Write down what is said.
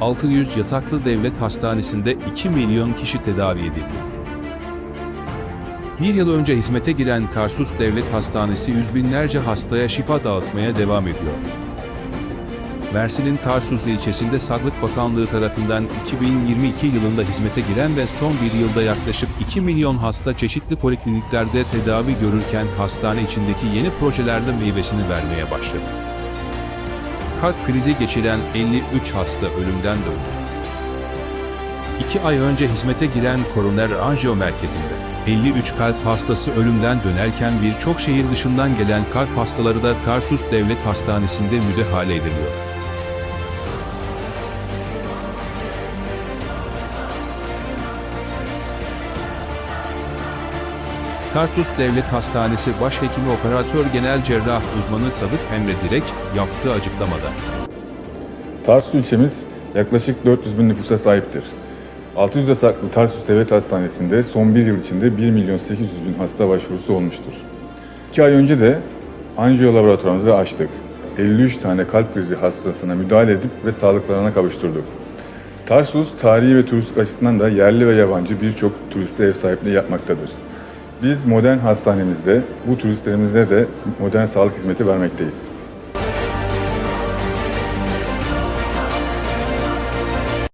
600 yataklı devlet hastanesinde 2 milyon kişi tedavi edildi. Bir yıl önce hizmete giren Tarsus Devlet Hastanesi yüz binlerce hastaya şifa dağıtmaya devam ediyor. Mersin'in Tarsus ilçesinde Sağlık Bakanlığı tarafından 2022 yılında hizmete giren ve son bir yılda yaklaşık 2 milyon hasta çeşitli polikliniklerde tedavi görürken hastane içindeki yeni projelerle meyvesini vermeye başladı. Kalp krizi geçiren 53 hasta ölümden döndü. 2 ay önce hizmete giren koroner anjiyo merkezinde 53 kalp hastası ölümden dönerken birçok şehir dışından gelen kalp hastaları da Tarsus Devlet Hastanesi'nde müdahale ediliyor. Tarsus Devlet Hastanesi Başhekimi Operatör Genel Cerrah Uzmanı Sadık Emre Direk yaptığı açıklamada. Tarsus ilçemiz yaklaşık 400 bin nüfusa sahiptir. 600 yasaklı Tarsus Devlet Hastanesi'nde son bir yıl içinde 1 milyon 800 bin hasta başvurusu olmuştur. 2 ay önce de anjiyo laboratuvarımızı açtık. 53 tane kalp krizi hastasına müdahale edip ve sağlıklarına kavuşturduk. Tarsus, tarihi ve turistik açısından da yerli ve yabancı birçok turiste ev sahipliği yapmaktadır. Biz modern hastanemizde bu turistlerimize de modern sağlık hizmeti vermekteyiz.